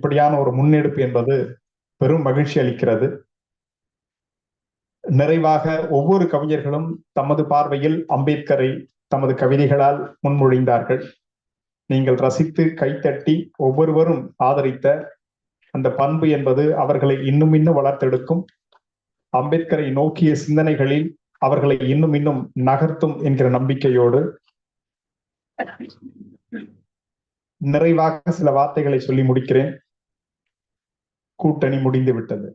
இப்படியான ஒரு முன்னெடுப்பு என்பது பெரும் மகிழ்ச்சி அளிக்கிறது. நிறைவாக ஒவ்வொரு கவிஞர்களும் தமது பார்வையில் அம்பேத்கரை தமது கவிதைகளால் முன்மொழிந்தார்கள். நீங்கள் ரசித்து கைத்தட்டி ஒவ்வொருவரும் ஆதரித்த அந்த பண்பு என்பது அவர்களை இன்னும் இன்னும் வளர்த்தெடுக்கும். அம்பேத்கரை நோக்கிய சிந்தனைகளில் அவர்களை இன்னும் இன்னும் நகர்த்தும் என்கிற நம்பிக்கையோடு நிறைவாக சில வார்த்தைகளை சொல்லி முடிக்கிறேன். கூட்டணி முடிந்து விட்டது.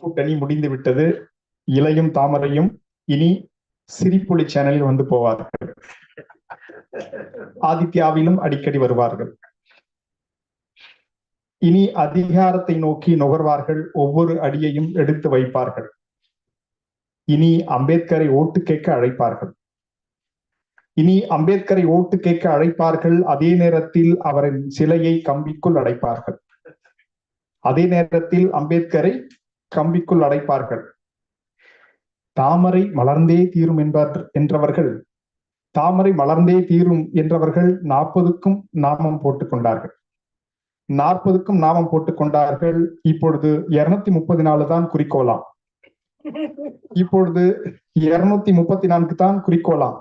கூட்டணி முடிந்து விட்டது. இலையும் தாமரையும் இனி சிரிப்புலி சேனலில் வந்து போவார்கள். ஆதித்யாவிலும் அடிக்கடி வருவார்கள். இனி அதிகாரத்தை நோக்கி நுகர்வார்கள். ஒவ்வொரு அடியையும் எடுத்து வைப்பார்கள். இனி அம்பேத்கரை ஓட்டு கேட்க அழைப்பார்கள். இனி அம்பேத்கரை ஓட்டு கேட்க அழைப்பார்கள். அதே நேரத்தில் அவரின் சிலையை கம்பிக்குள் அடைப்பார்கள். அதே நேரத்தில் அம்பேத்கரை கம்பிக்குள் அடைப்பார்கள். தாமரை மலர்ந்தே தீரும் என்பார் என்றவர்கள் தாமரை மலர்ந்தே தீரும் என்றவர்கள் நாற்பதுக்கும் நாமம் போட்டுக் கொண்டார்கள். நாற்பதுக்கும் நாமம் போட்டுக் கொண்டார்கள். இப்பொழுது இருநூத்தி முப்பது நாலு தான் குறிக்கோளாம். இப்பொழுது இருநூத்தி முப்பத்தி நான்கு தான் குறிக்கோளாம்.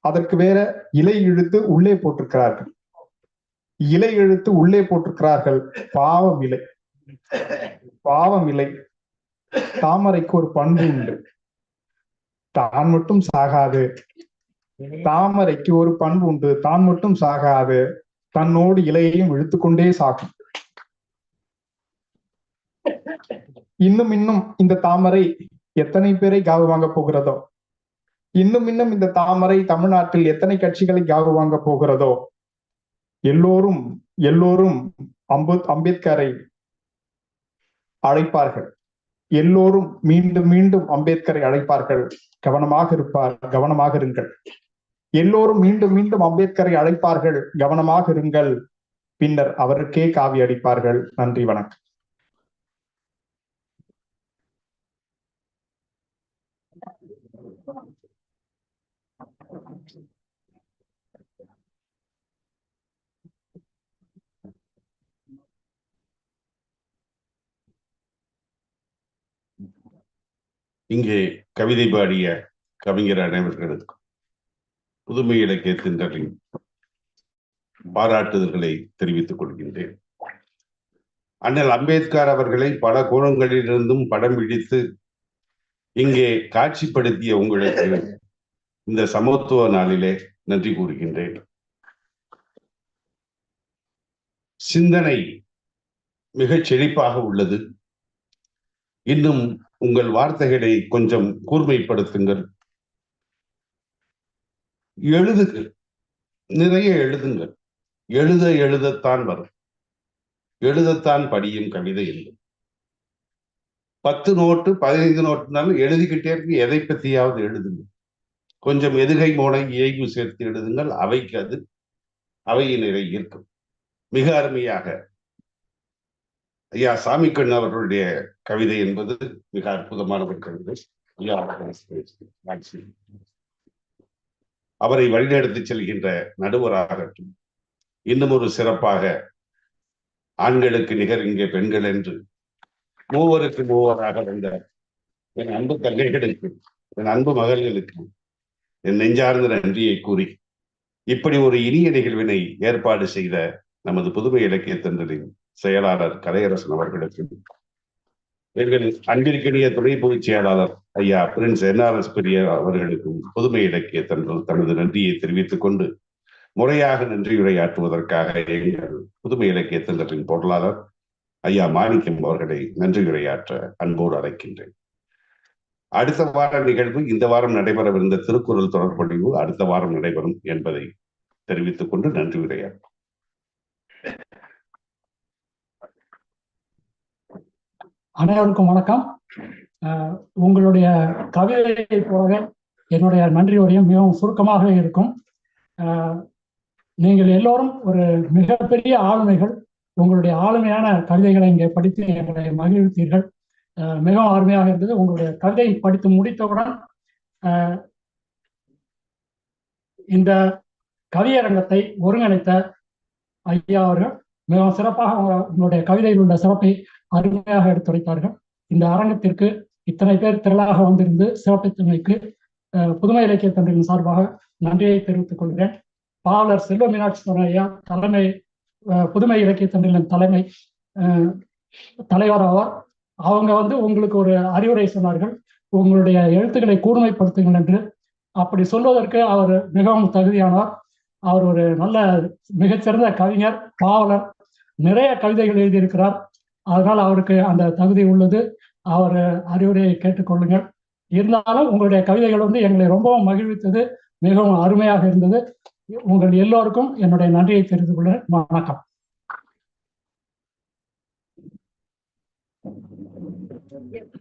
அதற்கு வேற இலை இழுத்து உள்ளே போட்டிருக்கிறார்கள். இலை இழுத்து உள்ளே போட்டிருக்கிறார்கள். பாவம் இலை. பாவம் இலை. தாமரைக்கு ஒரு பண்பு உண்டு. தான் மட்டும் சாகாது. தாமரைக்கு ஒரு பண்பு உண்டு. தான் மட்டும் சாகாது. தன்னோடு இலையையும் இழுத்துக்கொண்டே சாகும். இன்னும் இன்னும் இந்த தாமரை எத்தனை பேரை காவு வாங்க போகிறதோ? இன்னும் இன்னும் இந்த தாமரை தமிழ்நாட்டில் எத்தனை கட்சிகளை காவு வாங்க போகிறதோ? எல்லோரும் எல்லோரும் அம்பு அம்பேத்கரை அழைப்பார்கள். எல்லோரும் மீண்டும் மீண்டும் அம்பேத்கரை அழைப்பார்கள். கவனமாக இருப்பார் கவனமாக இருங்கள். எல்லோரும் மீண்டும் மீண்டும் அம்பேத்கரை அழைப்பார்கள். கவனமாக இருங்கள். பின்னர் அவருக்கே காவி அடிப்பார்கள். நன்றி வணக்கம். இங்கே கவிதை பாடிய கவிஞர் அனைவர்களுக்கும் புதுமை இலக்கிய திண்டலின் பாராட்டுதல்களை தெரிவித்துக் கொள்கின்றேன். அண்ணல் அம்பேத்கர் அவர்களை பல கோணங்களிலிருந்தும் படம் பிடித்து இங்கே காட்சிப்படுத்திய உங்களுக்கு இந்த சமத்துவ நாளிலே நன்றி கூறுகின்றேன். சிந்தனை மிகச் செழிப்பாக உள்ளது. இன்னும் உங்கள் வார்த்தைகளை கொஞ்சம் கூர்மைப்படுத்துங்கள். எழுதுங்கள். நிறைய எழுதுங்கள். எழுத எழுதத்தான் வரும். எழுதத்தான் படியும் கவிதை இல்லை. பத்து நோட்டு பதினைந்து நோட்டுனாலும் எழுதிக்கிட்டே இருக்கு. எதை பத்தியாவது எழுதுங்க கொஞ்சம் எதுகை மோனை இயைவு சேர்த்து எழுதுங்கள் அவைக்கு அது அவையினரை ஈர்க்கும் மிக அருமையாக ஐயா சாமிக்கண் அவர்களுடைய கவிதை என்பது மிக அற்புதமான ஒரு கவிதை. ஐயா அவரை வழிநடத்தி செல்கின்ற நடுவராகட்டும் இன்னும் ஒரு சிறப்பாக ஆண்களுக்கு நிகர் இங்கே பெண்கள் என்று மூவருக்கு மூவராக வந்த என் அன்பு தங்கைகளுக்கு என் அன்பு மகள்களுக்கு என் நெஞ்சார்ந்த நன்றியை கூறி இப்படி ஒரு இனிய நிகழ்வினை ஏற்பாடு செய்த நமது புதுமை இலக்கிய தந்தலின் செயலாளர் கலையரசன் அவர்களுக்கு எங்கள் அன்பிற்கினிய துணை பொதுச் செயலாளர் ஐயா பிரின்ஸ் என்ஆர்எஸ் பெரிய அவர்களுக்கும் புதுமை இலக்கிய தன்றல் தனது நன்றியை தெரிவித்துக் கொண்டு முறையாக நன்றியுரையாற்றுவதற்காக எங்கள் புதுமை இலக்கிய தந்தலின் பொருளாளர் ஐயா மாணிக்கம் அவர்களை நன்றியுரையாற்ற அன்போடு அழைக்கின்றேன். அடுத்த வார நிகழ்வு இந்த வாரம் நடைபெறவிருந்த திருக்குறள் தொடர்பொழிவு அடுத்த வாரம் நடைபெறும் என்பதை தெரிவித்துக் கொண்டு நன்றி உரையாற்றும். அனைவருக்கும் வணக்கம். உங்களுடைய கவிதையை போலவே என்னுடைய நன்றி உரையும் மிகவும் சுருக்கமாக இருக்கும். நீங்கள் எல்லோரும் ஒரு மிகப்பெரிய ஆளுமைகள். உங்களுடைய ஆளுமையான கவிதைகளை இங்கே படித்து எங்களை மகிழ்வித்தீர்கள். மிகவும் அருமையாக இருந்தது. உங்களுடைய கவிதையை படித்து முடித்தவுடன் அஹ் இந்த கவியரங்கத்தை ஒருங்கிணைத்த ஐயா அவர்கள் மிகவும் சிறப்பாக உங்களுடைய கவிதையில் உள்ள சிறப்பை அருமையாக எடுத்துரைத்தார்கள் இந்த அரங்கத்திற்கு இத்தனை பேர் திரளாக வந்திருந்து சிறப்பித்தமைக்கு புதுமை இலக்கிய தன்றின் சார்பாக நன்றியை தெரிவித்துக் கொள்கிறேன். பாவலர் செல்வ மீனாட்சி ஐயா தலைமை அஹ், புதுமை இலக்கிய தன்றின் தலைமை அஹ், தலைவர் ஆவார். அவங்க வந்து உங்களுக்கு ஒரு அறிவுரை சொன்னார்கள். உங்களுடைய எழுத்துக்களை கூர்மைப்படுத்துங்கள் என்று. அப்படி சொல்வதற்கு அவர் மிகவும் தகுதியானவர் அவர் ஒரு நல்ல மிகச்சிறந்த கவிஞர் பாவலர். நிறைய கவிதைகள் எழுதியிருக்கிறார். அதனால் அவருக்கு அந்த தகுதி உள்ளது. அவர் அறிவுரையை கேட்டுக்கொள்ளுங்கள். இருந்தாலும் உங்களுடைய கவிதைகள் வந்து எங்களை ரொம்பவும் மகிழ்வித்தது. மிகவும் அருமையாக இருந்தது. உங்கள் எல்லோருக்கும் என்னுடைய நன்றியை தெரிந்து கொள்ள வணக்கம். Yep.